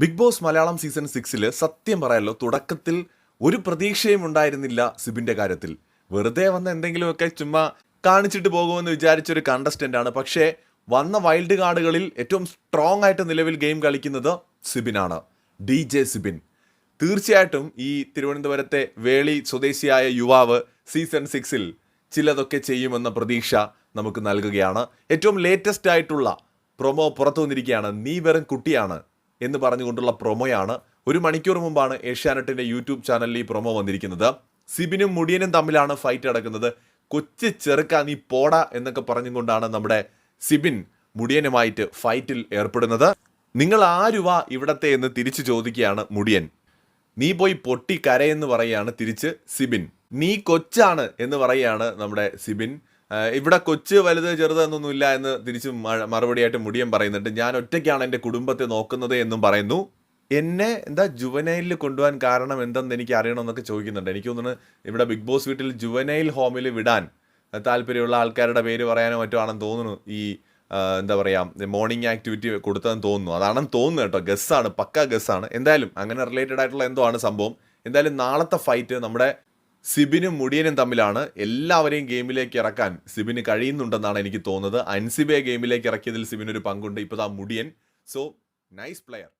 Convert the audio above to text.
Big boss Malayalam season സിക്സിൽ സത്യം പറയാലോ തുടക്കത്തിൽ ഒരു പ്രതീക്ഷയും ഉണ്ടായിരുന്നില്ല സിബിന്റെ കാര്യത്തിൽ. വെറുതെ വന്ന എന്തെങ്കിലുമൊക്കെ ചുമ്മാ കാണിച്ചിട്ട് പോകുമെന്ന് വിചാരിച്ചൊരു കണ്ടസ്റ്റന്റാണ് പക്ഷേ വന്ന വൈൽഡ് കാർഡുകളിൽ ഏറ്റവും സ്ട്രോങ് ആയിട്ട് നിലവിൽ ഗെയിം കളിക്കുന്നത് സിബിനാണ്. D J Sibin. തീർച്ചയായിട്ടും ഈ തിരുവനന്തപുരത്തെ വേളി സ്വദേശിയായ യുവാവ് സീസൺ സിക്സിൽ ചിലതൊക്കെ ചെയ്യുമെന്ന പ്രതീക്ഷ നമുക്ക് നൽകുകയാണ്. ഏറ്റവും ലേറ്റസ്റ്റ് ആയിട്ടുള്ള പ്രൊമോ പുറത്തു വന്നിരിക്കുകയാണ് നീ വെറും കുട്ടിയാണ്. എന്ന് പറഞ്ഞുകൊണ്ടുള്ള പ്രൊമോയാണ് ഒരു മണിക്കൂർ മുമ്പാണ് ഏഷ്യാനെറ്റിന്റെ യൂട്യൂബ് ചാനലിൽ ഈ പ്രൊമോ വന്നിരിക്കുന്നത്. സിബിനും മുടിയനും തമ്മിലാണ് ഫൈറ്റ് നടക്കുന്നത്. കൊച്ചു ചെറുക്ക നീ പോട എന്നൊക്കെ പറഞ്ഞുകൊണ്ടാണ് നമ്മുടെ സിബിൻ മുടിയനുമായിട്ട് ഫൈറ്റിൽ ഏർപ്പെടുന്നത്. നിങ്ങൾ ആരുവാ ഇവിടത്തെ എന്ന് തിരിച്ചു ചോദിക്കുകയാണ് മുടിയൻ. നീ പോയി പൊട്ടി കരയെന്ന് പറയുകയാണ് തിരിച്ച് സിബിൻ. നീ കൊച്ചാണ് എന്ന് പറയുകയാണ് നമ്മുടെ സിബിൻ. ഇവിടെ കൊച്ച് വലുത് ചെറുത് എന്നൊന്നുമില്ല എന്ന് തിരിച്ച് മറുപടി മറുപടിയായിട്ട് മുടിയൻ പറയുന്നുണ്ട്. ഞാൻ ഒറ്റയ്ക്കാണ് എന്റെ കുടുംബത്തെ നോക്കുന്നത് എന്നും പറയുന്നു. എന്നെ എന്താ ജുവനൈലിൽ കൊണ്ടുപോകാൻ കാരണം എന്തെന്ന് എനിക്ക് അറിയണമെന്നൊക്കെ ചോദിക്കുന്നുണ്ട്. എനിക്ക് തോന്നുന്നു ഇവിടെ ബിഗ് ബോസ് വീട്ടിൽ ജുവനൈൽ ഹോമിൽ വിടാൻ താല്പര്യമുള്ള ആൾക്കാരുടെ പേര് പറയാനോ മറ്റോ ആണെന്ന് തോന്നുന്നു. ഈ എന്താ പറയുക മോർണിംഗ് ആക്ടിവിറ്റി കൊടുത്തതെന്ന് തോന്നുന്നു. അതാണെന്ന് തോന്നുന്നു കേട്ടോ. ഗസ്സാണ് പക്ക ഗസ്സാണ്. എന്തായാലും അങ്ങനെ റിലേറ്റഡ് ആയിട്ടുള്ള എന്തോ ആണ് സംഭവം. എന്തായാലും നാളത്തെ ഫൈറ്റ് നമ്മുടെ സിബിനും മുടിയനും തമ്മിലാണ് എല്ലാവരെയും ഗെയിമിലേക്ക് ഇറക്കാൻ സിബിന് കഴിയുന്നുണ്ടെന്നാണ് എനിക്ക് തോന്നുന്നത്. അൻസിബയെ ഗെയിമിലേക്ക് ഇറക്കിയതിൽ സിബിനൊരു പങ്കുണ്ട്. ഇപ്പോൾ ആ മുടിയൻ. So nice player